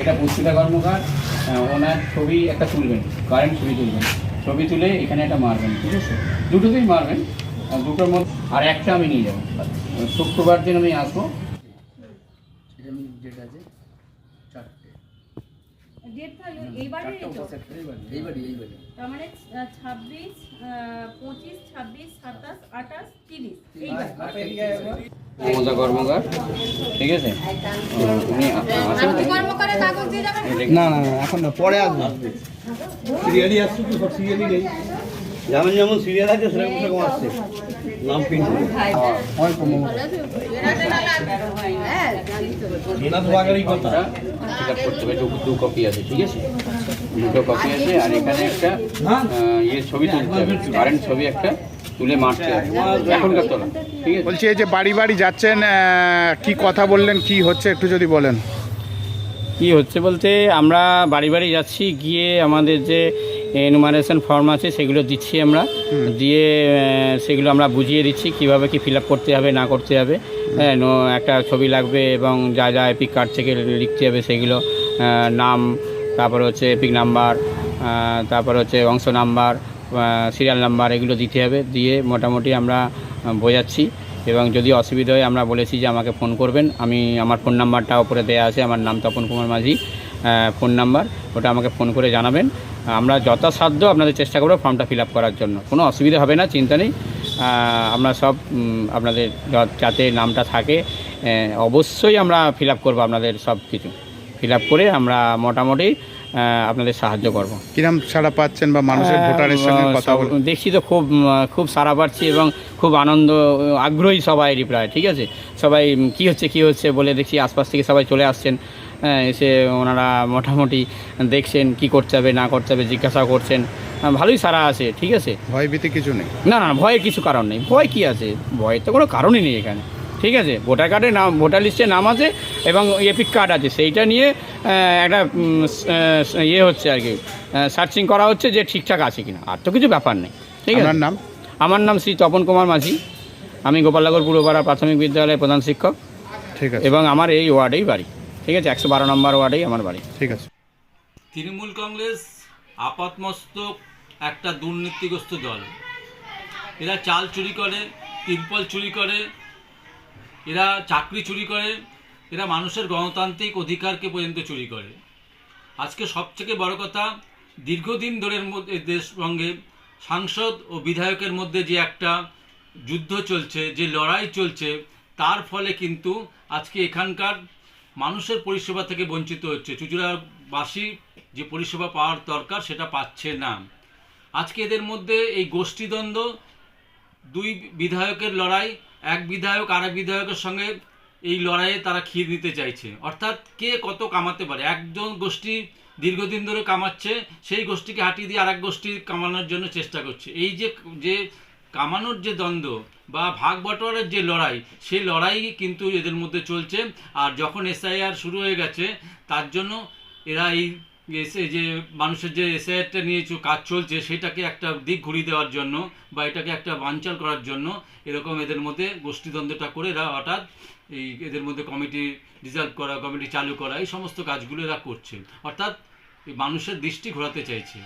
এটা পুষ্পিতা কর্মকার ওনার ছবি একটা তুলবেন কারেন্ট ছবি তুলবেন। ছবি তুলে এখানে একটা মারবেন ঠিক আছে? দুটোতেই মারবেন দুটোর মধ্যে আর একটা আমি নিয়ে যাব। শুক্রবার দিন আমি আসব। ডেট আছে চারটে। মানে ছাব্বিশ পঁচিশ ছাব্বিশ সাতাশ আঠাশ তিরিশ মমতা কর্মকার ঠিক আছে? উনি না না না এখন না পরে আসবে। সিরিয়ালই আসছে তো সব সিরিয়ালই নেই। যেমন যেমন সিরিয়াল আছে সেরকম সেরকম আসছে। নাম কথা। ফিল করতে হবে দু- দু কপি আছে ঠিক আছে? দুটো কপি আছে আর এখানে একটা ইয়ে ছবি তুলতে হবে কারেন্ট ছবি একটা। তুলে মারতে এখনকার তোলা। ঠিক আছে? বলছি এই যে বাড়ি বাড়ি যাচ্ছেন কি কথা বললেন কি হচ্ছে একটু যদি বলেন। কি হচ্ছে বলতে আমরা বাড়ি বাড়ি যাচ্ছি গিয়ে আমাদের যে এনুমারেশন ফর্ম আছে সেগুলো দিচ্ছি আমরা। দিয়ে সেগুলো আমরা বুঝিয়ে দিচ্ছি কীভাবে কি ফিল আপ করতে হবে না করতে হবে। হ্যাঁ একটা ছবি লাগবে এবং যা যা এপিক কার্ড থেকে লিখতে হবে সেগুলো নাম তারপর হচ্ছে এপিক নাম্বার তারপর হচ্ছে অংশ নাম্বার সিরিয়াল নাম্বার এগুলো দিতে হবে, দিয়ে মোটামুটি আমরা বোঝাচ্ছি। এবং যদি অসুবিধা হয়, আমরা বলেছি যে আমাকে ফোন করবেন। আমি আমার ফোন নাম্বারটা ওপরে দেওয়া আছে, আমার নাম তপন কুমার মাঝি ফোন নাম্বার ওটা আমাকে ফোন করে জানাবেন। আমরা যথাসাধ্য আপনাদের চেষ্টা করব ফর্মটা ফিল করার জন্য। কোনো অসুবিধা হবে না, চিন্তা নেই। আমরা সব আপনাদের যাতে নামটা থাকে অবশ্যই আমরা ফিল করব আপনাদের সব কিছু ফিল আপ করে আমরা মোটামুটি আপনাদের সাহায্য করব। কিরম সাড়া পাচ্ছেন বা মানুষের ভোটারের সঙ্গে কথা দেখছি তো খুব খুব সারা পাচ্ছি এবং খুব আনন্দ আগ্রহী সবাই রিপ্লাই ঠিক আছে? সবাই কি হচ্ছে কি হচ্ছে বলে দেখছি আশপাশ থেকে সবাই চলে আসছেন হ্যাঁ, এসে ওনারা মোটামুটি দেখছেন কি করতে হবে না করতে হবে জিজ্ঞাসা করছেন। ভালোই সারা আছে ঠিক আছে? ভয় ভীতি কিছু নেই। না না না, ভয়ের কিছু কারণ নেই। ভয় কি আছে? ভয়ের তো কোনো কারণই নেই এখানে। ঠিক আছে? ভোটার কার্ডে নাম ভোটার লিস্টে নাম আছে এবং এপিক কার্ড আছে। সেইটা নিয়ে একটা ইয়ে হচ্ছে আর কি সার্চিং করা হচ্ছে যে ঠিকঠাক আছে কিনা। আর তো কিছু ব্যাপার নেই। ঠিক আছে? নাম? আমার নাম শ্রী তপন কুমার মাঝি। আমি গোপালনগর পূর্বপাড়া প্রাথমিক বিদ্যালয়ের প্রধান শিক্ষক। ঠিক আছে। এবং আমার এই ওয়ার্ডেই বাড়ি। ঠিক আছে? একশো বারো নম্বর ওয়ার্ডেই আমার বাড়ি। ঠিক আছে। তৃণমূল কংগ্রেস আপাতমস্তক একটা দুর্নীতিগ্রস্ত দল। এরা চাল চুরি করে তিরপল চুরি করে এরা চাকরি চুরি করে, এরা মানুষের গণতান্ত্রিক অধিকারকে পর্যন্ত চুরি করে। আজকে সবথেকে বড় কথা, দীর্ঘদিন ধরে এর মধ্যে দেশ সঙ্গে সাংসদ ও বিধায়কের মধ্যে যে একটা যুদ্ধ চলছে, যে লড়াই চলছে, তার ফলে কিন্তু আজকে এখানকার মানুষের পরিষেবা থেকে বঞ্চিত হচ্ছে। চুচুড়াবাসী যে পরিষেবা পাওয়ার দরকার, সেটা পাচ্ছে না। আজকে এদের মধ্যে এই গোষ্ঠীদ্বন্দ্ব, দুই বিধায়কের লড়াই এক বিধায়ক আর এক বিধায়কের সঙ্গে এই লড়াইয়ে তারা ক্ষীর নিতে চাইছে। অর্থাৎ কে কত কামাতে পারে? একজন গোষ্ঠী দীর্ঘদিন ধরে কামাচ্ছে, সেই গোষ্ঠীকে হাঁটিয়ে দিয়ে আরেক গোষ্ঠী কামানোর জন্য চেষ্টা করছে। এই যে যে কামানোর যে দ্বন্দ্ব বা ভাগ বটোয়ারের যে লড়াই, সেই লড়াই কিন্তু এদের মধ্যে চলছে। আর যখন এসআইআর শুরু হয়ে গেছে, তার জন্য এরা এই যে মানুষের যে এসআইআরটা নিয়ে কাজ চলছে, সেটাকে একটা দিক ঘুরিয়ে দেওয়ার জন্য বা এটাকে একটা বাঞ্চাল করার জন্য এরকম এদের মধ্যে গোষ্ঠীদ্বন্দ্বটা করে এরা হঠাৎ এই এদের মধ্যে কমিটি রিজার্ভ করা, কমিটি চালু করা, এই সমস্ত কাজগুলো এরা করছে। অর্থাৎ মানুষের দৃষ্টি ঘোরাতে চাইছে।